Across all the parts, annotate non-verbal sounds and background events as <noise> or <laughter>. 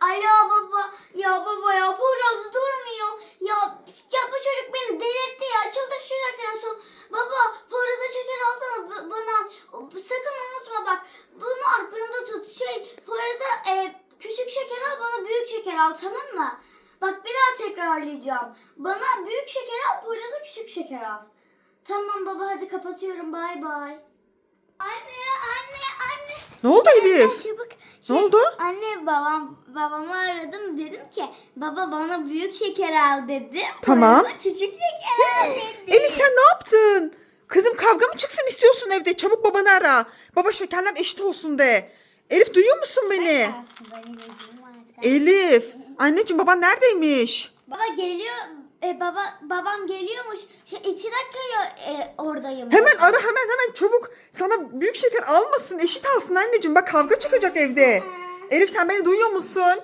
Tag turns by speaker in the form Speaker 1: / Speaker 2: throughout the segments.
Speaker 1: Alo baba. Ya baba ya Poyraz durmuyor. Ya ya bu çocuk beni delirtti ya. Çıldıracak en son. Baba Poyraz'a şeker alsana bana. Sakın unutma bak. Bunu aklında tut. Şey Poyraz'a e, küçük şeker al bana büyük şeker al tamam mı? Bak bir daha tekrarlayacağım. Bana büyük şeker al Poyraz'a küçük şeker al. Tamam baba hadi kapatıyorum bay bay. Anne anne anne.
Speaker 2: Ne oldu Elif?
Speaker 1: Çabuk.
Speaker 2: Ne oldu?
Speaker 1: Anne babam babamı aradım dedim ki baba bana büyük şeker al dedim.
Speaker 2: Tamam.
Speaker 1: Bana küçük şeker al <gasps> dedi.
Speaker 2: Elif sen ne yaptın? Kızım kavga mı çıksın istiyorsun evde? Çabuk babanı ara. Baba şekerler eşit olsun de. Elif duyuyor musun beni? Elif. Anneciğim baban neredeymiş?
Speaker 1: Baba geliyor. E, baba babam geliyormuş. Şey, iki dakikaya e, oradayım.
Speaker 2: Hemen ara hemen hemen çabuk. Sana büyük şeker almasın eşit alsın anneciğim. Bak kavga çıkacak evde. Elif sen beni duyuyor musun?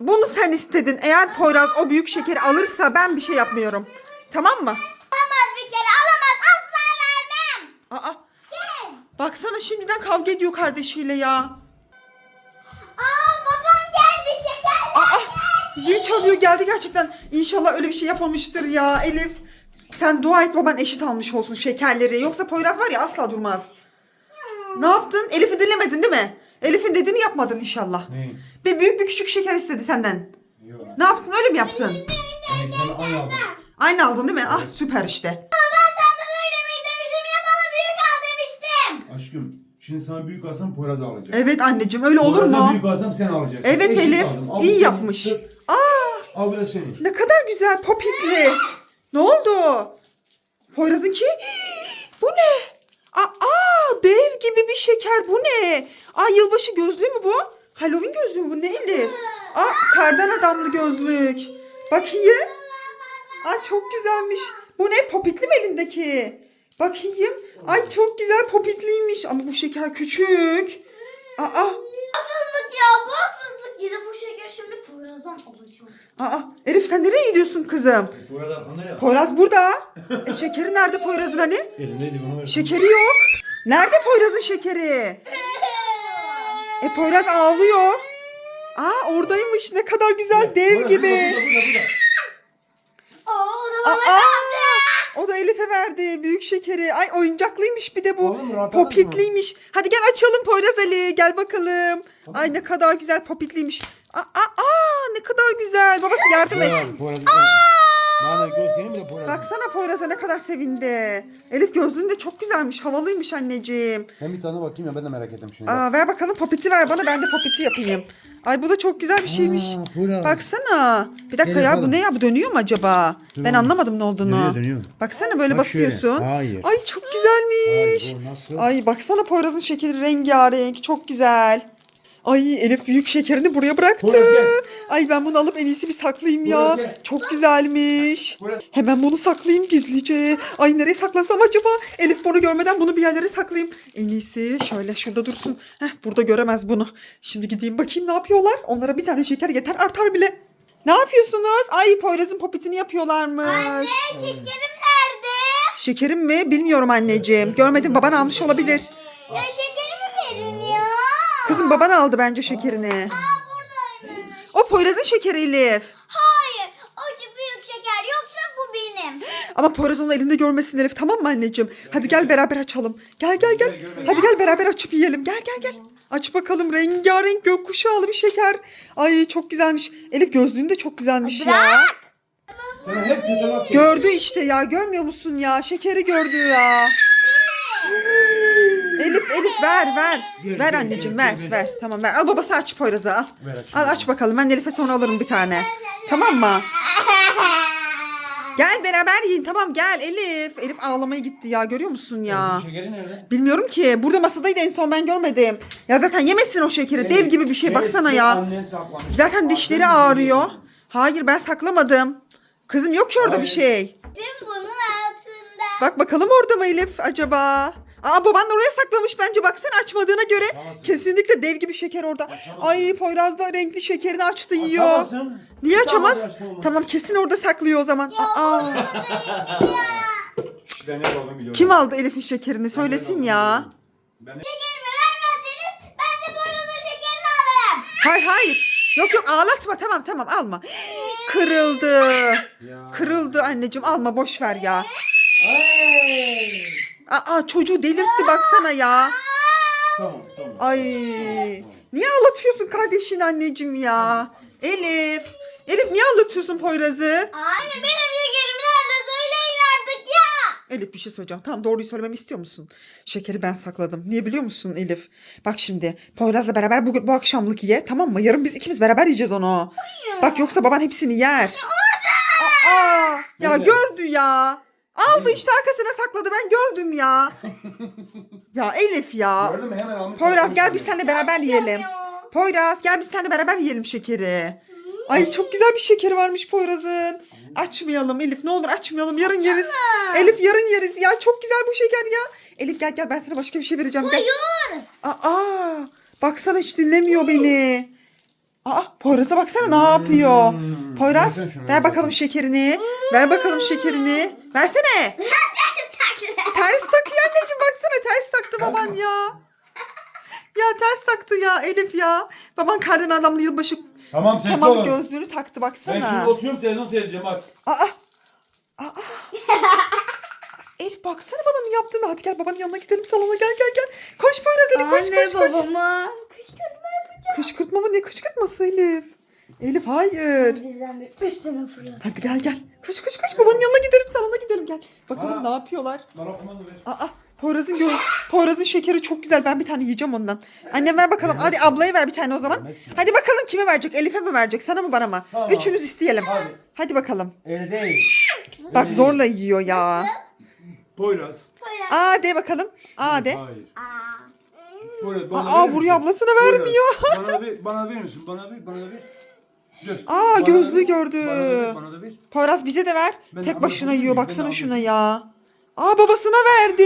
Speaker 2: Bunu sen istedin. Eğer Poyraz o büyük şekeri alırsa ben bir şey yapmıyorum. Tamam mı?
Speaker 1: Alamaz bir kere alamaz asla vermem.
Speaker 2: Aa,
Speaker 1: Gel.
Speaker 2: baksana şimdiden kavga ediyor kardeşiyle ya. Zil çalıyor geldi gerçekten. İnşallah öyle bir şey yapmamıştır ya Elif. Sen dua et baban eşit almış olsun şekerleri. Yoksa Poyraz var ya asla durmaz. Ne yaptın? Elif'i dinlemedin değil mi? Elif'in dediğini yapmadın inşallah.
Speaker 3: Ne?
Speaker 2: Bir büyük bir küçük şeker istedi senden.
Speaker 3: Yok.
Speaker 2: Ne yaptın öyle mi yaptın?
Speaker 3: Ay aldın.
Speaker 2: Aynı aldın değil mi? Ah süper işte.
Speaker 1: Ben senden öyle mi demiştim ya bana büyük al demiştim.
Speaker 3: Aşkım şimdi sana büyük alsam Poyraz alacak.
Speaker 2: Evet anneciğim öyle olur
Speaker 3: Poyraz'a
Speaker 2: mu?
Speaker 3: büyük alsam sen alacaksın.
Speaker 2: Evet Elif
Speaker 3: aldım. Al bu
Speaker 2: iyi
Speaker 3: senin,
Speaker 2: yapmış.
Speaker 3: tut.
Speaker 2: Aa
Speaker 3: da senin.
Speaker 2: ne kadar güzel popitli. Ne oldu? Poyraz'ınki? <gasps> Bu ne? Aa, dev gibi bir şeker. Bu ne? Aa yılbaşı gözlüğü mü bu? Halloween gözlüğü mü bu? Ne Elif? Aa kardan adamlı gözlük. Bakayım. Aa çok güzelmiş. Bu ne? Popitli mi elindeki? Bakayım. Ay çok güzel popitliymiş. Ama bu şeker küçük. Aa,
Speaker 1: Haksızlık ya bu haksızlık. Gidip bu şekeri şimdi Poyraz'dan alacağım.
Speaker 2: Aa. Elif sen nereye gidiyorsun kızım?
Speaker 3: Poyraz arkanda ya.
Speaker 2: Poyraz burada. E şekeri nerede Poyraz'ın hani?
Speaker 3: Elindeydi bana ver.
Speaker 2: Şekeri yok. Nerede Poyraz'ın şekeri? E Poyraz ağlıyor. Aa oradaymış ne kadar güzel dev
Speaker 3: Poyraz,
Speaker 2: gibi.
Speaker 3: Burada, burada, burada.
Speaker 1: Aa, o da
Speaker 2: Aa, o da Elif'e verdi büyük şekeri. Ay oyuncaklıymış bir de bu.
Speaker 3: Oğlum, rahat
Speaker 2: Popitliymiş. Hadi gel açalım Poyraz Ali gel bakalım. Ay ne kadar güzel popitliymiş. Aa, aa, aa, ne kadar güzel. Babası yardım et.
Speaker 3: Poyraz. Bana bir de Poyraz.
Speaker 2: Baksana Poyraz'a ne kadar sevindi. Elif gözlüğün de çok güzelmiş. Havalıymış anneciğim.
Speaker 3: Hem bir tane bakayım ya ben de merak ettim şimdi.
Speaker 2: Aa, ver bakalım popiti ver bana ben de popiti yapayım. Ay bu da çok güzel bir şeymiş.
Speaker 3: Aa, Poyraz.
Speaker 2: Baksana. Bir dakika
Speaker 3: Gel
Speaker 2: ya bu
Speaker 3: yapalım.
Speaker 2: ne ya bu dönüyor mu acaba?
Speaker 3: Dur
Speaker 2: ben
Speaker 3: bakalım.
Speaker 2: anlamadım ne olduğunu.
Speaker 3: Dönüyor, dönüyor.
Speaker 2: Baksana böyle
Speaker 3: Bak şöyle.
Speaker 2: basıyorsun.
Speaker 3: Hayır.
Speaker 2: Ay çok güzelmiş.
Speaker 3: Hayır, bu nasıl?
Speaker 2: Ay baksana Poyraz'ın şekeri rengarenk çok güzel. Ay Elif büyük şekerini buraya bıraktı.
Speaker 3: Gel.
Speaker 2: Ay ben bunu alıp en iyisi bir saklayayım ya.
Speaker 3: Gel.
Speaker 2: Çok güzelmiş.
Speaker 3: Poyraz.
Speaker 2: Hemen bunu saklayayım gizlice. Ay nereye saklasam acaba? Elif bunu görmeden bunu bir yerlere saklayayım. En iyisi şöyle şurada dursun. Heh, burada göremez bunu. Şimdi gideyim bakayım ne yapıyorlar. Onlara bir tane şeker yeter artar bile. Ne yapıyorsunuz? Ay Poyraz'ın popitini yapıyorlarmış.
Speaker 1: Şekerim nerede?
Speaker 2: Şekerim mi? Bilmiyorum anneciğim. Görmedim baban almış olabilir.
Speaker 1: Ya ya.
Speaker 2: Kızım baban aldı bence şekerini.
Speaker 1: Aa buradaymış.
Speaker 2: O Poyraz'ın şekeri Elif.
Speaker 1: Hayır. O büyük şeker yoksa bu benim.
Speaker 2: Ama Poyraz onu elinde görmesin Elif tamam mı anneciğim? Hadi gel beraber açalım. Gel gel gel. Hadi gel beraber açıp yiyelim. Gel gel gel. Aç bakalım rengarenk gökkuşağlı bir şeker. Ay çok güzelmiş. Elif gözlüğün de çok güzelmiş ya.
Speaker 3: Sana hep kötü laf
Speaker 2: Gördü işte ya görmüyor musun ya? Şekeri gördü ya. Elif Elif ver ver.
Speaker 3: Ver,
Speaker 2: anneciğim
Speaker 3: ver,
Speaker 2: ver. Tamam ver. Al babası aç Poyraz'ı al.
Speaker 3: Ver aç.
Speaker 2: Al aç bakalım. Ben Elif'e sonra alırım bir tane. Tamam mı? Gel beraber yiyin. Tamam gel Elif. Elif ağlamaya gitti ya. Görüyor musun ya?
Speaker 3: Şekeri nerede?
Speaker 2: Bilmiyorum ki. Burada masadaydı en son ben görmedim. Ya zaten yemesin o şekeri. Dev gibi bir şey. Baksana ya.
Speaker 3: Annen saklamış.
Speaker 2: Zaten dişleri ağrıyor. Hayır ben saklamadım. Kızım yok ki orada bir şey.
Speaker 1: Tüm bunun altında.
Speaker 2: Bak bakalım orada mı Elif acaba? Aa baban oraya saklamış bence baksana açmadığına göre.
Speaker 3: Açamazsın.
Speaker 2: Kesinlikle dev gibi şeker orada. Ay Poyraz da renkli şekerini açtı yiyor.
Speaker 3: Açamazsın.
Speaker 2: Niye açamaz?
Speaker 3: Tamam, açma oğlum.
Speaker 2: Tamam kesin orada saklıyor o zaman. Aa,
Speaker 3: Ben ne biliyorum.
Speaker 2: kim aldı Elif'in şekerini söylesin ya.
Speaker 3: Ben
Speaker 1: Şekerimi vermezseniz ben de boynuzun şekerini alırım.
Speaker 2: Hayır hayır. Yok yok ağlatma tamam tamam alma. Kırıldı.
Speaker 3: Ya.
Speaker 2: Kırıldı anneciğim alma boş ver ya.
Speaker 3: Ay.
Speaker 2: Aa çocuğu delirtti baksana ya.
Speaker 3: Tamam tamam.
Speaker 2: Ay. Niye ağlatıyorsun kardeşin anneciğim ya? Elif. Elif niye ağlatıyorsun Poyraz'ı?
Speaker 1: Anne benim şekerim nerede söyleyin artık ya.
Speaker 2: Elif bir şey söyleyeceğim. Tamam doğruyu söylememi istiyor musun? Şekeri ben sakladım. Niye biliyor musun Elif? Bak şimdi Poyraz'la beraber bu, bu akşamlık ye tamam mı? Yarın biz ikimiz beraber yiyeceğiz onu. Bak yoksa baban hepsini yer. Aa, ya
Speaker 3: Nerede?
Speaker 2: gördü ya. Aldı işte arkasına sakladı ben gördüm ya. <laughs> ya Elif ya.
Speaker 3: Gördün mü hemen almış.
Speaker 2: Poyraz gel biz seninle beraber yiyelim. Poyraz gel biz seninle beraber yiyelim şekeri. Ay çok güzel bir şekeri varmış Poyraz'ın. Açmayalım Elif ne olur açmayalım yarın yeriz. Elif yarın yeriz ya çok güzel bu şeker ya. Elif gel gel ben sana başka bir şey vereceğim. Gel.
Speaker 1: Hayır.
Speaker 2: Aa, baksana hiç dinlemiyor beni. Aa, Poyraz'a baksana ne yapıyor. Poyraz
Speaker 3: versene şunu,
Speaker 2: ver bakalım şekerini. Ver bakalım şekerini. Versene. Ters takıyor anneciğim baksana ters taktı baban ya. Ya ters taktı ya Elif ya. Baban kardan adamlı yılbaşı
Speaker 3: Tamam sessiz
Speaker 2: temalı
Speaker 3: olun.
Speaker 2: gözlüğünü taktı
Speaker 3: Ben
Speaker 2: baksana.
Speaker 3: şimdi oturuyorum televizyon seyredeceğim bak.
Speaker 2: Aa. Aa. Elif baksana babanın yaptığını. Hadi gel babanın yanına gidelim salona gel gel gel. Koş Poyraz Elif koş
Speaker 1: Anne
Speaker 2: koş koş.
Speaker 1: babama. Kışkırtma yapacağım.
Speaker 2: Kışkırtma mı ne kışkırtması Elif? Elif hayır.
Speaker 1: Birden bir üstüne fırlat.
Speaker 2: Hadi gel gel. Koş koş koş babanın yanına gidelim salona gidelim gel. Bakalım
Speaker 3: Aa.
Speaker 2: ne yapıyorlar.
Speaker 3: Bana okumanı ver.
Speaker 2: Aa Poyraz'ın göz Poyraz'ın şekeri çok güzel. Ben bir tane yiyeceğim ondan. Annem ver bakalım. Hadi ablaya ver bir tane o zaman.
Speaker 3: Vermez mi?
Speaker 2: Hadi bakalım kime verecek? Elif'e mi verecek? Sana mı bana mı?
Speaker 3: Tamam.
Speaker 2: Üçünüz isteyelim.
Speaker 3: Hadi.
Speaker 2: Hadi bakalım.
Speaker 3: Öyle değil.
Speaker 2: Bak zorla yiyor ya.
Speaker 3: Poyraz.
Speaker 2: Aa de bakalım. Aa de.
Speaker 3: Hayır.
Speaker 1: Aa.
Speaker 3: Poyraz bana
Speaker 2: Aa
Speaker 3: verir
Speaker 2: vuruyor
Speaker 3: misin?
Speaker 2: ablasına
Speaker 3: Poyraz,
Speaker 2: vermiyor. <laughs>
Speaker 3: bana ver, bana verir misin? Bana ver, bana ver. Dur.
Speaker 2: Aa,
Speaker 3: Bana
Speaker 2: gözlüğü
Speaker 3: ver,
Speaker 2: gördü.
Speaker 3: Bana da ver, bana da ver.
Speaker 2: Poyraz bize de ver.
Speaker 3: Ben
Speaker 2: Tek başına yiyor.
Speaker 3: ben
Speaker 2: Baksana şuna ya. Aa babasına verdi.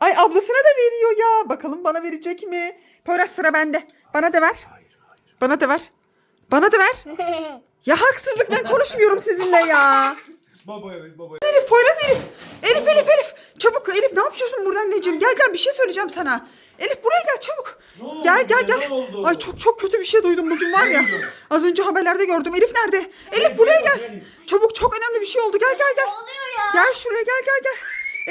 Speaker 2: Ay ablasına da veriyor ya. Bakalım bana verecek mi? Poyraz sıra bende. Bana da ver. Bana da ver. Bana da ver. <laughs> Ya haksızlık ben konuşmuyorum sizinle ya.
Speaker 3: Babaya ver, babaya.
Speaker 2: Elif Poyraz Elif. Elif Elif Elif. Çabuk Elif ne yapıyorsun burada anneciğim? Gel gel bir şey söyleyeceğim sana. Elif buraya gel çabuk.
Speaker 3: Ne oldu
Speaker 2: Gel gel
Speaker 3: bize,
Speaker 2: gel.
Speaker 3: ne oldu?
Speaker 2: Ay çok çok kötü bir şey duydum bugün var ya. Az önce haberlerde gördüm. Elif nerede? Elif buraya gel. Çabuk çok önemli bir şey oldu. Gel gel gel.
Speaker 1: Ne oluyor ya?
Speaker 2: Gel şuraya gel gel gel.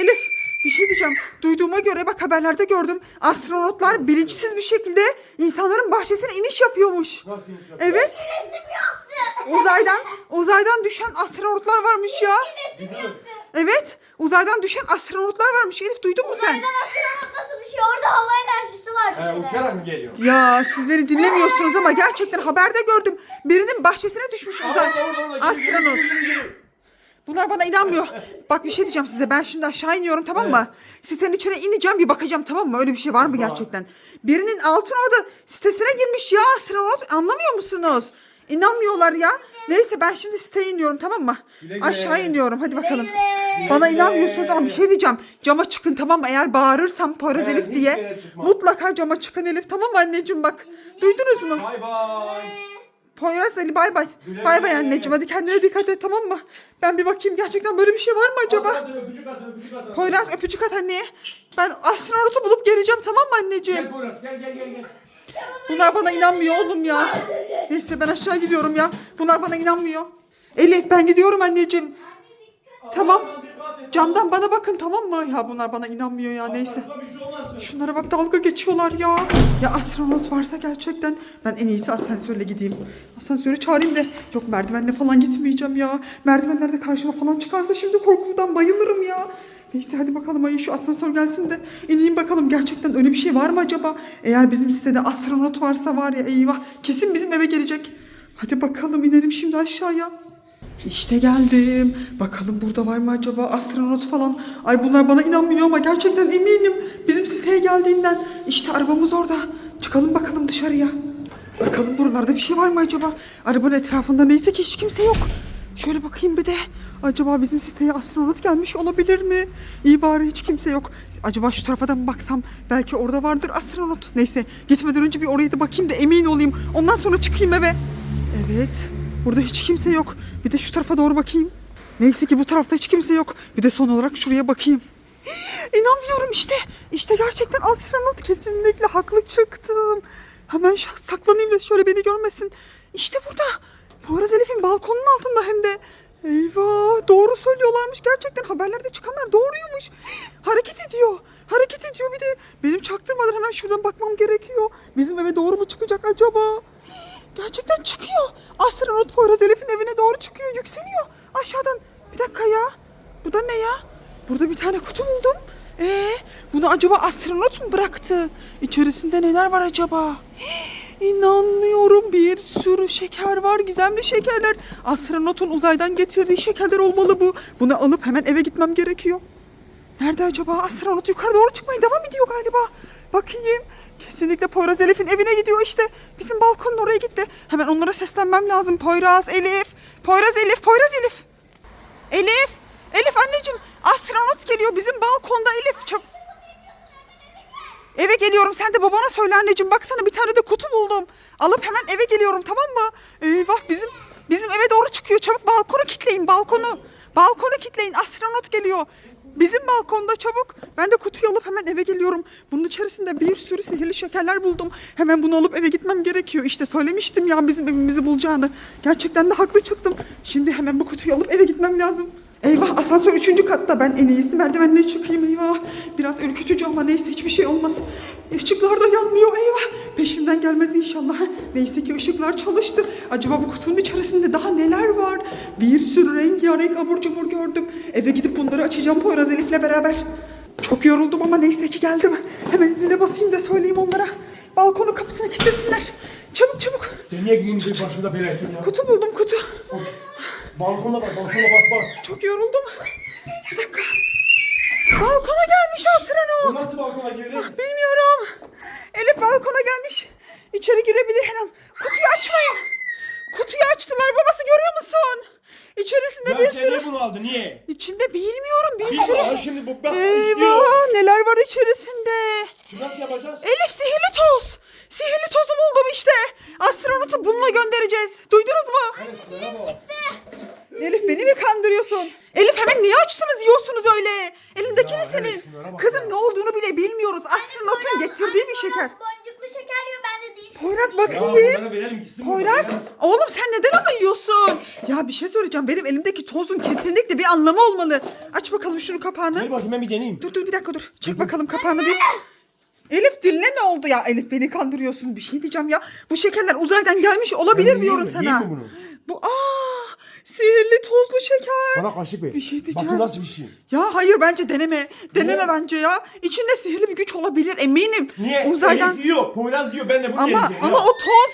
Speaker 2: Elif bir şey diyeceğim. Duyduğuma göre bak haberlerde gördüm. Astronotlar bilinçsiz bir şekilde insanların bahçesine iniş yapıyormuş.
Speaker 3: Nasıl iniş yapıyor?
Speaker 2: Evet.
Speaker 1: Resim yaptı.
Speaker 2: Uzaydan uzaydan düşen astronotlar varmış ya.
Speaker 3: Gidiyor.
Speaker 2: Evet. Uzaydan düşen astronotlar varmış. Elif duydun mu sen?
Speaker 1: Neden astronot nasıl düşüyor? Orada hava enerjisi var. bir
Speaker 3: He,
Speaker 1: kere.
Speaker 3: uçarak mı geliyor?
Speaker 2: Ya siz beni dinlemiyorsunuz ama gerçekten haberde gördüm. Birinin bahçesine düşmüş uzay.
Speaker 3: Orada, orada, orada.
Speaker 2: Astronot.
Speaker 3: Geliyor, geliyor, geliyor.
Speaker 2: Bunlar bana inanmıyor. Bak bir şey diyeceğim size. Ben şimdi aşağı iniyorum tamam mı? Sitenin içine ineceğim bir bakacağım tamam mı? Öyle bir şey var mı gerçekten? Birinin altın orada sitesine girmiş ya astronot. Anlamıyor musunuz? İnanmıyorlar ya. Neyse ben şimdi siteye iniyorum tamam mı?
Speaker 3: Güle güle.
Speaker 2: Aşağı iniyorum hadi bakalım. Bana inanmıyorsunuz ama bir şey diyeceğim. Cama çıkın tamam mı? Eğer bağırırsam Poyraz
Speaker 3: Evet,
Speaker 2: Elif diye
Speaker 3: yere çıkma.
Speaker 2: mutlaka cama çıkın Elif tamam mı anneciğim bak. Duydunuz mu?
Speaker 3: Bay bay.
Speaker 2: Poyraz Ali bay bay.
Speaker 3: Güle
Speaker 2: Bay bay
Speaker 3: güle.
Speaker 2: anneciğim hadi kendine dikkat et tamam mı? Ben bir bakayım gerçekten böyle bir şey var mı acaba?
Speaker 3: Atın, öpücük atın, öpücük atın.
Speaker 2: Poyraz öpücük at anneye. Ben astronotu bulup geleceğim tamam mı anneciğim?
Speaker 3: Gel Poyraz, gel gel gel. gel.
Speaker 2: Bunlar bana inanmıyor oğlum ya. Neyse ben aşağı gidiyorum ya. Bunlar bana inanmıyor. Elif ben gidiyorum anneciğim. Tamam. Camdan bana bakın tamam mı? Ya bunlar bana inanmıyor ya neyse. Şunlara bak dalga geçiyorlar ya. Ya astronot varsa gerçekten ben en iyisi asansörle gideyim. Asansörü çağırayım da yok merdivenle falan gitmeyeceğim ya. Merdivenlerde karşıma falan çıkarsa şimdi korkudan bayılırım ya. Neyse hadi bakalım ay şu asansör gelsin de ineyim bakalım gerçekten öyle bir şey var mı acaba? Eğer bizim sitede astronot varsa var ya eyvah kesin bizim eve gelecek. Hadi bakalım inelim şimdi aşağıya. İşte geldim. Bakalım burada var mı acaba astronot falan. Ay bunlar bana inanmıyor ama gerçekten eminim. Bizim siteye geldiğinden. İşte arabamız orada. Çıkalım bakalım dışarıya. Bakalım buralarda bir şey var mı acaba? Arabanın etrafında neyse ki hiç kimse yok. Şöyle bakayım bir de. Acaba bizim siteye astronot gelmiş olabilir mi? İyi bari hiç kimse yok. Acaba şu tarafa da mı baksam? Belki orada vardır astronot. Neyse gitmeden önce bir oraya da bakayım da emin olayım. Ondan sonra çıkayım eve. Evet. Burada hiç kimse yok. Bir de şu tarafa doğru bakayım. Neyse ki bu tarafta hiç kimse yok. Bir de son olarak şuraya bakayım. <gasps> İnanmıyorum işte. İşte gerçekten astronot kesinlikle haklı çıktım. Hemen saklanayım da şöyle beni görmesin. İşte burada. Poyraz Elif'in balkonun altında hem de. Eyvah doğru söylüyorlarmış gerçekten haberlerde çıkanlar doğruymuş. Hareket ediyor. Hareket ediyor bir de. Benim çaktırmadan hemen şuradan bakmam gerekiyor. Bizim eve doğru mu çıkacak acaba? Gerçekten çıkıyor. Astronot Poyraz Elif'in evine doğru çıkıyor. Yükseliyor. Aşağıdan. Bir dakika ya. Bu da ne ya? Burada bir tane kutu buldum. Ee, bunu acaba astronot mu bıraktı? İçerisinde neler var acaba? Hii, İnanmıyorum bir sürü şeker var gizemli şekerler. Astronotun uzaydan getirdiği şekerler olmalı bu. Bunu alıp hemen eve gitmem gerekiyor. Nerede acaba? Astronot yukarı doğru çıkmaya devam ediyor galiba. Bakayım. Kesinlikle Poyraz Elif'in evine gidiyor işte. Bizim balkonun oraya gitti. Hemen onlara seslenmem lazım. Poyraz, Elif. Poyraz, Elif, Poyraz, Elif. Elif. Elif anneciğim. Astronot geliyor bizim balkonda Elif. Çab Eve geliyorum. Sen de babana söyle anneciğim. Baksana bir tane de kutu buldum. Alıp hemen eve geliyorum tamam mı? Eyvah bizim bizim eve doğru çıkıyor. Çabuk balkonu kilitleyin balkonu. Balkonu kilitleyin. Astronot geliyor. Bizim balkonda çabuk. Ben de kutuyu alıp hemen eve geliyorum. Bunun içerisinde bir sürü sihirli şekerler buldum. Hemen bunu alıp eve gitmem gerekiyor. İşte söylemiştim ya bizim evimizi bulacağını. Gerçekten de haklı çıktım. Şimdi hemen bu kutuyu alıp eve gitmem lazım. Eyvah asansör üçüncü katta ben en iyisi merdivenle çıkayım eyvah. Biraz ürkütücü ama neyse hiçbir şey olmaz. Işıklar da yanmıyor eyvah. Peşimden gelmez inşallah. Neyse ki ışıklar çalıştı. Acaba bu kutunun içerisinde daha neler var? Bir sürü rengarenk abur cubur gördüm. Eve gidip bunları açacağım Poyraz Elif'le beraber. Çok yoruldum ama neyse ki geldim. Hemen zile basayım da söyleyeyim onlara. Balkonun kapısını kilitlesinler. Çabuk çabuk.
Speaker 3: Sen niye gün başımda bela ettin ya?
Speaker 2: Kutu buldum kutu.
Speaker 3: Balkona bak, balkona bak bak.
Speaker 2: Çok yoruldum. Bir dakika. Balkona gelmiş
Speaker 3: Bu
Speaker 2: astronot.
Speaker 3: nasıl balkona girdi?
Speaker 2: Bilmiyorum. Elif balkona gelmiş. İçeri girebilir her an. Kutuyu açmayın. Kutuyu açtılar babası görüyor musun? İçerisinde
Speaker 3: Ya
Speaker 2: bir
Speaker 3: sen
Speaker 2: sürü...
Speaker 3: niye bunu aldın? Niye?
Speaker 2: İçinde bilmiyorum bir sürü...
Speaker 3: var şimdi bu bak istiyor.
Speaker 2: Eyvah neler var içerisinde.
Speaker 3: Nasıl yapacağız?
Speaker 2: Elif sihirli toz. Sihirli tozu buldum işte. Astronotu bununla göndereceğiz. Duydunuz mu?
Speaker 3: Hani merhaba.
Speaker 2: Elif beni mi kandırıyorsun? Elif hemen niye açtınız yiyorsunuz öyle? Elimdeki ne senin?
Speaker 3: şunlara bak
Speaker 2: Kızım
Speaker 3: ya.
Speaker 2: ne olduğunu bile bilmiyoruz. Astronotun getirdiği bir şeker.
Speaker 1: Boncuklu şeker yiyor bende değil.
Speaker 2: Poyraz bakayım.
Speaker 3: bunlara verelim gitsin bu
Speaker 2: Poyraz
Speaker 3: ya.
Speaker 2: oğlum sen neden ama yiyorsun? Ya bir şey söyleyeceğim. Benim elimdeki tozun kesinlikle bir anlamı olmalı. Aç bakalım şunu kapağını.
Speaker 3: Ver bakayım ben bir deneyeyim.
Speaker 2: Dur dur bir dakika dur. Çek bakalım kapağını bir. Elif diline ne oldu ya? Elif beni kandırıyorsun. Bir şey diyeceğim ya. Bu şekerler uzaydan gelmiş olabilir
Speaker 3: Ben
Speaker 2: diyorum
Speaker 3: yiyeyim mi?
Speaker 2: sana.
Speaker 3: Yiyeyim mi
Speaker 2: Bu aa sihirli tozlu şeker.
Speaker 3: Bana kaşık ver.
Speaker 2: Bir şey diyeceğim.
Speaker 3: Bakın nasıl bir şey.
Speaker 2: Ya hayır bence deneme. Deneme
Speaker 3: Niye?
Speaker 2: bence ya. İçinde sihirli bir güç olabilir eminim.
Speaker 3: Niye?
Speaker 2: Uzaydan.
Speaker 3: Elif yiyor, Poyraz yiyor. Ben de bunu
Speaker 2: Ama
Speaker 3: deneyeceğim
Speaker 2: ama
Speaker 3: ya.
Speaker 2: o toz.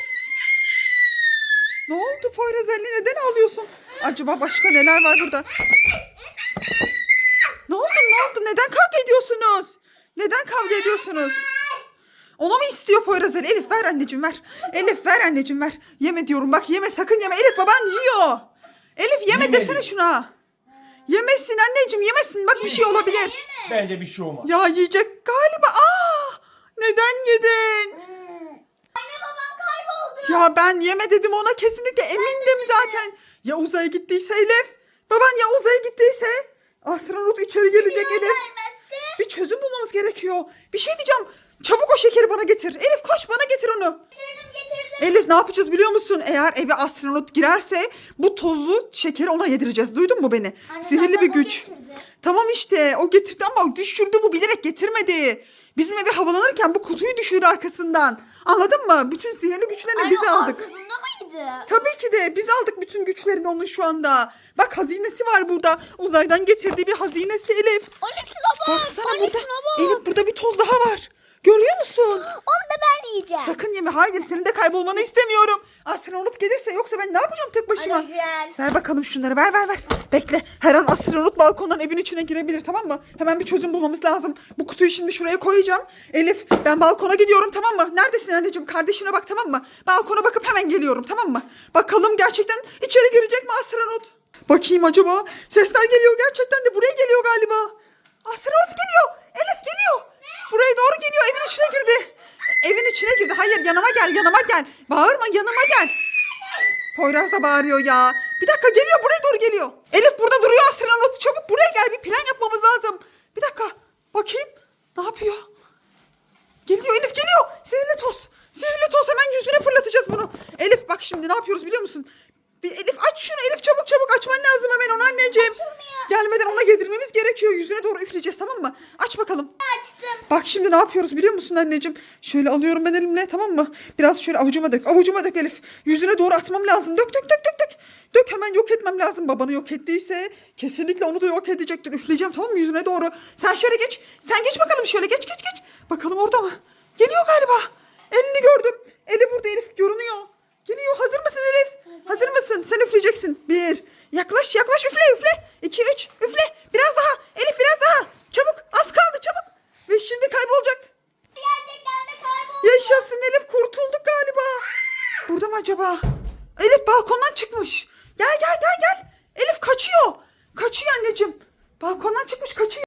Speaker 2: Ne oldu Poyraz Ali neden ağlıyorsun? Acaba başka neler var burada? Ne oldu ne oldu? Neden kavga ediyorsunuz? Neden kavga ediyorsunuz? Onu mu istiyor Poyraz? Elif ver anneciğim ver. Elif ver anneciğim ver. Yeme diyorum bak yeme sakın yeme. Elif baban yiyor. Elif yeme
Speaker 3: Yemedi.
Speaker 2: desene şuna. Yemesin anneciğim yemesin. Bak bir şey olabilir.
Speaker 3: Bence bir şey olmaz.
Speaker 2: Ya yiyecek galiba. Aa! Neden yedin?
Speaker 1: Anne babam kayboldu.
Speaker 2: Ya ben yeme dedim ona kesinlikle emindim zaten. Ya uzaya gittiyse Elif. Baban ya uzaya gittiyse astronot içeri gelecek Elif. Bir çözüm bulmamız gerekiyor. Bir şey diyeceğim. Çabuk o şekeri bana getir. Elif koş bana getir onu.
Speaker 1: Getirdim.
Speaker 2: Elif ne yapacağız biliyor musun? Eğer eve astronot girerse bu tozlu şekeri ona yedireceğiz. Duydun mu beni?
Speaker 1: Anne,
Speaker 2: Sihirli bir güç.
Speaker 1: getirdi.
Speaker 2: Tamam işte o getirdi ama düşürdü bu bilerek getirmedi. Bizim eve havalanırken bu kutuyu düşürdü arkasından. Anladın mı? Bütün sihirli güçlerini
Speaker 1: Anne,
Speaker 2: biz
Speaker 1: o
Speaker 2: aldık.
Speaker 1: arkasında mıydı?
Speaker 2: Tabii ki de biz aldık bütün güçlerini onun şu anda. Bak hazinesi var burada. Uzaydan getirdiği bir hazinesi Elif.
Speaker 1: Anne şuna bak.
Speaker 2: Baksana
Speaker 1: Anne
Speaker 2: burada.
Speaker 1: şuna bak.
Speaker 2: Elif burada bir toz daha var. Görüyor musun?
Speaker 1: Onu da ben yiyeceğim.
Speaker 2: Sakın yeme. Hayır senin de kaybolmanı istemiyorum. Astronot gelirse yoksa ben ne yapacağım tek başıma?
Speaker 1: Anne güzel.
Speaker 2: Ver bakalım şunları ver ver ver. Bekle her an astronot balkondan evin içine girebilir tamam mı? Hemen bir çözüm bulmamız lazım. Bu kutuyu şimdi şuraya koyacağım. Elif ben balkona gidiyorum tamam mı? Neredesin anneciğim? Kardeşine bak tamam mı? Balkona bakıp hemen geliyorum tamam mı? Bakalım gerçekten içeri girecek mi astronot? Bakayım acaba. Sesler geliyor gerçekten de buraya geliyor galiba. Astronot geliyor. Elif geliyor. Buraya doğru geliyor evin içine girdi. Evin içine girdi. Hayır yanıma gel yanıma gel. Bağırma yanıma gel. Poyraz da bağırıyor ya. Bir dakika geliyor buraya doğru geliyor. Elif burada duruyor astronot. Çabuk buraya gel bir plan yapmamız lazım. Bir dakika bakayım. Ne yapıyor? Geliyor Elif geliyor. Sihirli toz. Sihirli toz hemen yüzüne fırlatacağız bunu. Elif bak şimdi ne yapıyoruz biliyor musun? Bir Elif aç şunu Elif çabuk çabuk açman lazım hemen onu anneciğim. Gelmeden ona yedirmemiz gerekiyor. Yüzüne doğru üfleyeceğiz tamam mı? Aç bakalım. Bak şimdi ne yapıyoruz biliyor musun anneciğim? Şöyle alıyorum ben elimle tamam mı? Biraz şöyle avucuma dök. Avucuma dök Elif. Yüzüne doğru atmam lazım. Dök dök dök dök dök. Dök hemen yok etmem lazım. Babanı yok ettiyse kesinlikle onu da yok edecektir. Üfleyeceğim tamam mı yüzüne doğru. Sen şöyle geç. Sen geç bakalım şöyle geç geç geç. Bakalım orada mı? Geliyor galiba. Elini gördüm. Eli burada Elif görünüyor. Geliyor. Hazır mısın Elif? Hazır mısın? Sen üfleyeceksin. Bir. Yaklaş yaklaş üfle üfle. İki üç üfle. Biraz daha. Elif biraz daha. Çabuk. Az kaldı çabuk. Ve şimdi kaybolacak.
Speaker 1: Gerçekten de kayboldu.
Speaker 2: Yaşasın Elif kurtulduk galiba. Burada mı acaba? Elif balkondan çıkmış. Gel gel gel gel. Elif kaçıyor. Kaçıyor anneciğim. Balkondan çıkmış kaçıyor.